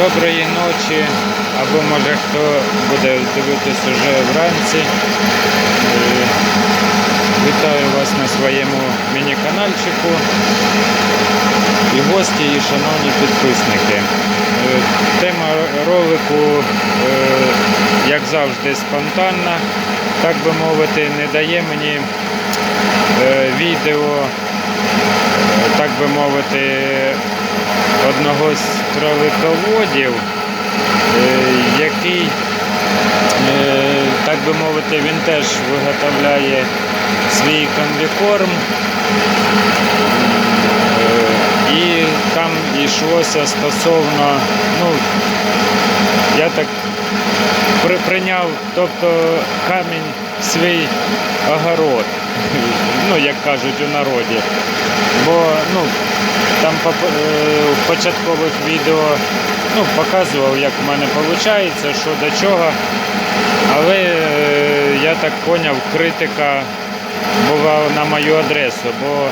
Доброї ночі, або може хто буде дивитись уже вранці. Е, Вітаю вас на своєму міні-канальчику. І гості, і шановні підписники. Е, Тема ролику, е, як завжди, спонтанна, так би мовити, не дає мені відео, так би мовити, одного з кролиководів, е, який, е, так би мовити, він теж виготовляє свій комбікорм. Е, І там йшлося стосовно, ну, я так при, прийняв, тобто камінь свій огород, ну, як кажуть у народі. Бо ну, там е, в початкових відео ну, показував, як в мене виходить, що до чого. Але е, я так зрозумів, критика була на мою адресу, бо е,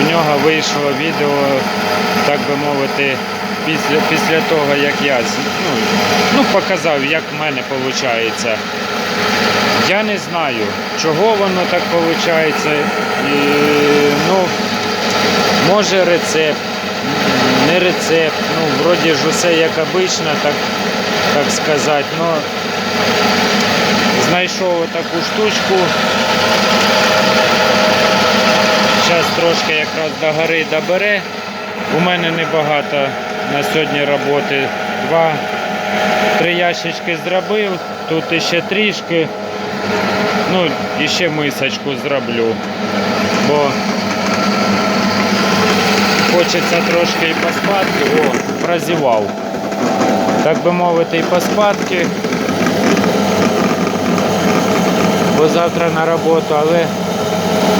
в нього вийшло відео, так би мовити, після, після того, як я ну, ну, показав, як в мене виходить. Я не знаю, чого воно так виходить. І, ну, може рецепт, не рецепт. Ну, вроді ж усе як обично, так, так сказати. Ну, знайшов таку штучку. Зараз трошки якраз до гори добере. У мене небагато на сьогодні роботи. Два, три ящички зробив, тут іще трішки. Ну, і ще мисочку зроблю. Бо хочеться трошки і поспадки. О, прозівав. Так би мовити, і поспадки. Бо завтра на роботу, але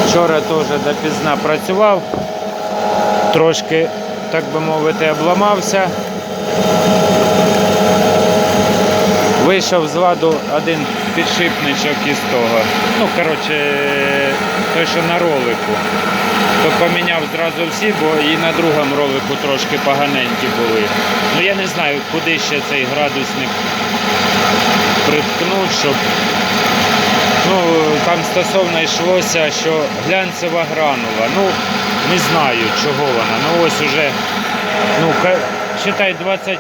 вчора теж допізна працював. Трошки, так би мовити, обламався. Вийшов з ладу один підшипничок із того. Ну, коротше, те, що на ролику. То поміняв зразу всі, бо і на другому ролику трошки поганенькі були. Ну я не знаю, куди ще цей градусник приткнув, щоб ну, там стосовно йшлося, що глянцева гранула. Ну, не знаю, чого вона. Ну ось уже, ну, читай 20.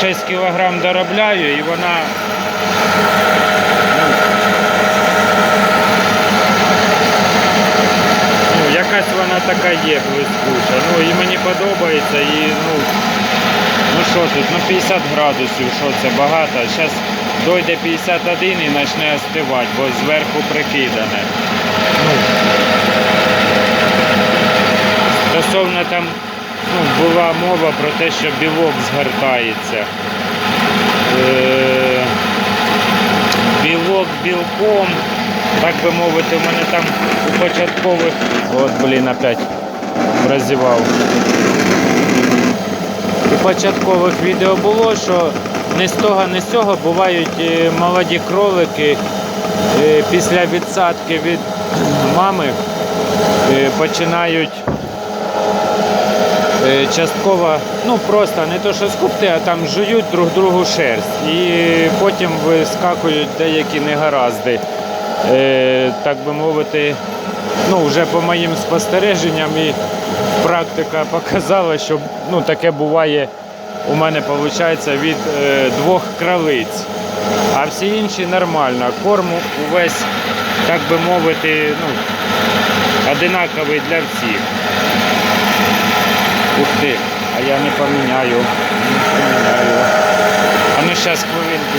6 кілограм доробляю і вона ну, ну, якась вона така є блискуча. Ну і мені подобається і ну ну що тут, ну 50 градусів, що це багато. Зараз дойде 51 і почне остивати, бо зверху прикидане. Ну, Стосовно там ну, була мова про те, що білок згортається. Е, білок білком, так би мовити, у мене там у початкових. От, блін, опять розівав. У початкових відео було, що не з того, не з цього бувають е, молоді кролики е, після відсадки від мами е, починають частково, ну просто не то що скупти, а там жують друг другу шерсть. І потім вискакують деякі негаразди. Е, Так би мовити, ну вже по моїм спостереженням і практика показала, що ну, таке буває у мене виходить від е, двох кралиць. А всі інші нормально. Корм увесь, так би мовити, ну, одинаковий для всіх. Ух ти, а я не поміняю. Не поміняю. А ну зараз хвилинку.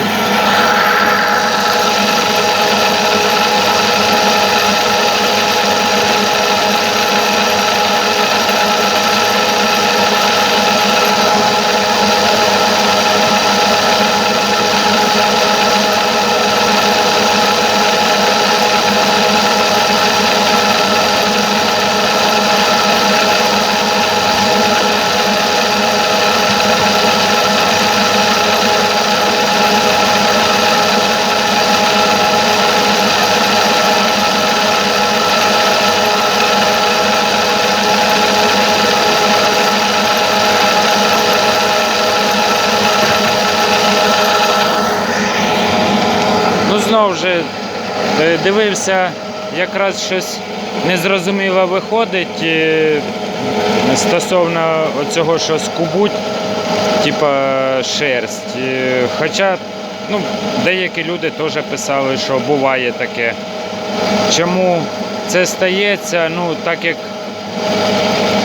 Дивився, якраз щось незрозуміло виходить е, стосовно цього, що скубуть, типа шерсть. Е, Хоча ну, деякі люди теж писали, що буває таке. Чому це стається? Ну, так як,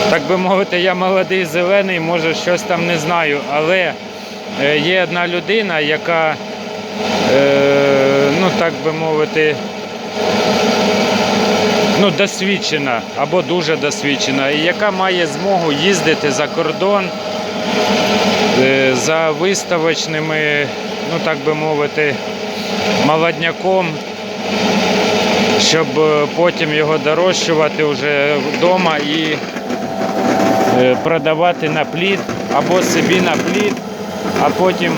так би мовити, я молодий зелений, може щось там не знаю, але е, є одна людина, яка, е, ну так би мовити, ну, досвідчена або дуже досвідчена, і яка має змогу їздити за кордон е, за виставочними, ну так би мовити, молодняком, щоб е, потім його дорощувати вже вдома і е, продавати на плід або собі на плід, а потім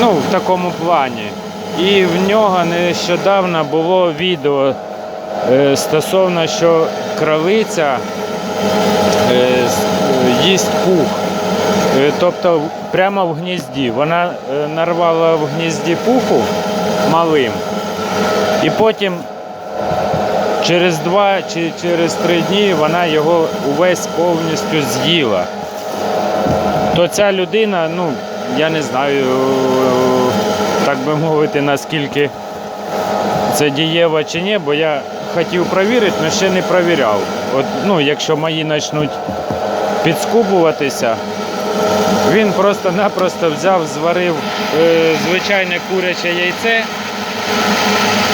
ну, в такому плані. І в нього нещодавно було відео е, стосовно, що кролиця е, їсть пух. Е, Тобто прямо в гнізді. Вона нарвала в гнізді пуху малим. І потім через два чи через три дні вона його увесь повністю з'їла. То ця людина, ну, я не знаю, так би мовити, наскільки це дієво чи ні, бо я хотів перевірити, але ще не перевіряв. От, ну, якщо мої почнуть підскубуватися, він просто-напросто взяв, зварив е, звичайне куряче яйце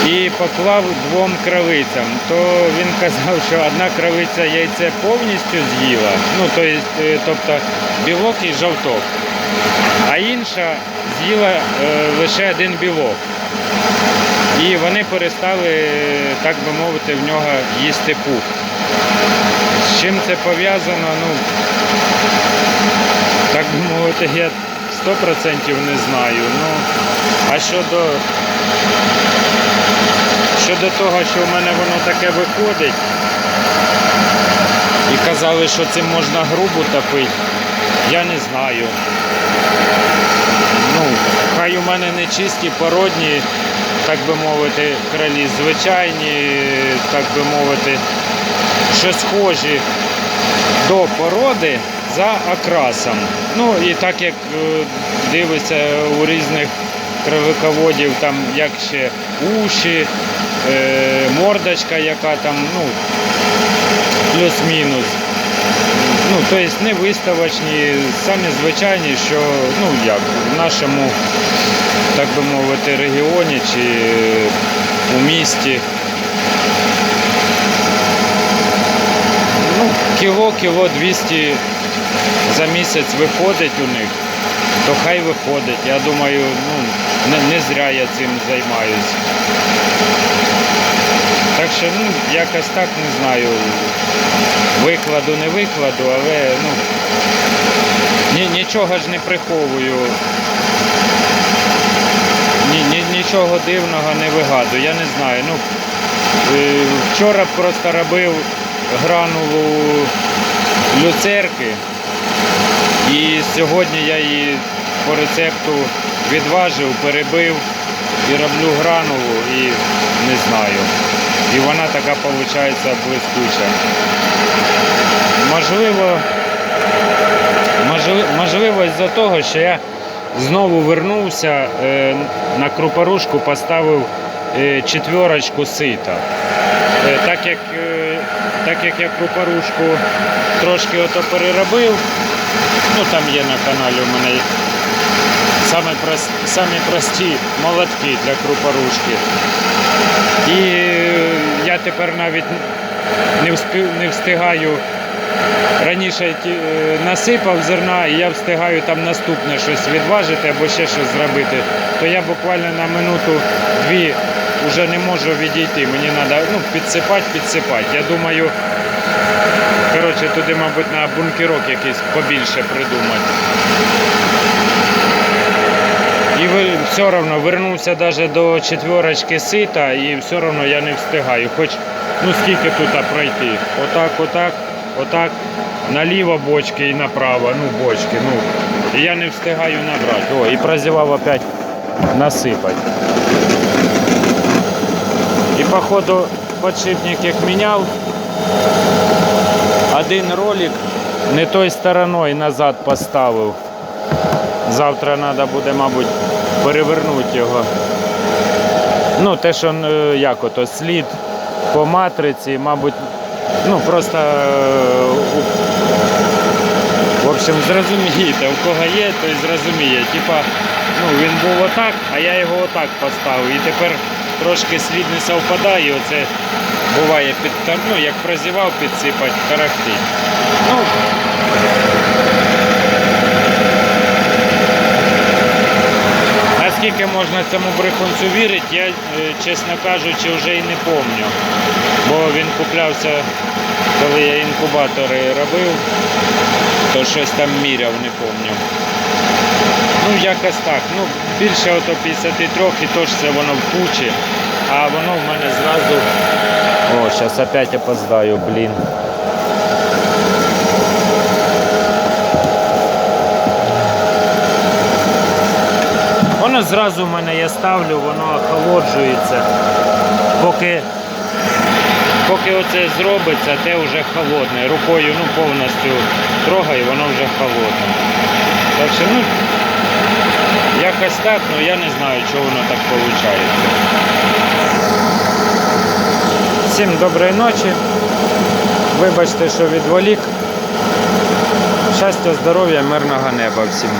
і поклав двом кравицям. То він казав, що одна кравиця яйце повністю з'їла, ну е, тобто білок і жовток, а інша з'їла е, лише один білок. І вони перестали, так би мовити, в нього їсти пух. З чим це пов'язано, ну так би мовити, я 100% не знаю. Ну, а щодо Щодо того, що в мене воно таке виходить, і казали, що цим можна грубу топити, я не знаю. Ну, хай у мене не чисті породні, так би мовити, кролі, звичайні, так би мовити, що схожі до породи за окрасом. Ну і так як е, дивиться у різних кривиководів, там як ще уші, е, мордочка, яка там, ну, плюс-мінус. Ну, тобто не виставочні, самі звичайні, що ну як в нашому, так би мовити, регіоні чи у місті. Ну, кіло, кіло 200 за місяць виходить у них, то хай виходить. Я думаю, ну, не, не зря я цим займаюся. Так що, ну, якось так не знаю. Викладу, не викладу, але ну, ні, нічого ж не приховую. Ні, ні, нічого дивного не вигадую, я не знаю. Ну, е, вчора просто робив гранулу люцерки. І сьогодні я її по рецепту відважив, перебив і роблю гранулу і не знаю. І вона така виходить блискуча. Можливо, можливо, з-за того, що я знову вернувся, е, на крупорушку поставив е, четверочку сита. Е, Так як, так як я крупорушку трошки ото переробив, ну там є на каналі у мене самі, прос, самі прості молотки для крупорушки. І е, я тепер навіть не, вспи- не встигаю. Раніше е, насипав зерна і я встигаю там наступне щось відважити або ще щось зробити, то я буквально на минуту-дві вже не можу відійти. Мені треба ну, підсипати, підсипати. Я думаю, коротше, туди, мабуть, на бункерок якийсь побільше придумати. І все одно вернувся навіть до четверочки сита і все одно я не встигаю. Хоч ну скільки тут пройти? Отак, отак, отак, наліво бочки і направо, ну бочки. ну. І я не встигаю набрати. О, і прозівав опять насипати. Походу подшипник як міняв, один ролик не той стороною назад поставив. Завтра треба буде, мабуть, перевернути його. Ну, те, що е, як ото слід по матриці, мабуть, ну просто е, в общем, зрозумієте, у кого є, той зрозуміє. Типа, ну він був отак, а я його отак поставив. І тепер трошки слід не совпадає. Оце буває під ну, як прозівав підсипати, тарахтить. Ну, Наскільки можна цьому брехунцю вірити, я, е, чесно кажучи, вже і не пам'ятаю. Бо він куплявся, коли я інкубатори робив, то щось там міряв, не пам'ятаю. Ну, якось так. Ну, більше ото 53 і то ж це воно в кучі, а воно в мене зразу. О, зараз опять опоздаю, блін. Воно зразу в мене я ставлю, воно охолоджується. Поки, поки оце зробиться, те вже холодне. Рукою ну, повністю трогаю, воно вже холодне. Так що, ну, якось так, ну я не знаю, чого воно так виходить. Всім доброї ночі. Вибачте, що відволік. Щастя, здоров'я, мирного неба всім.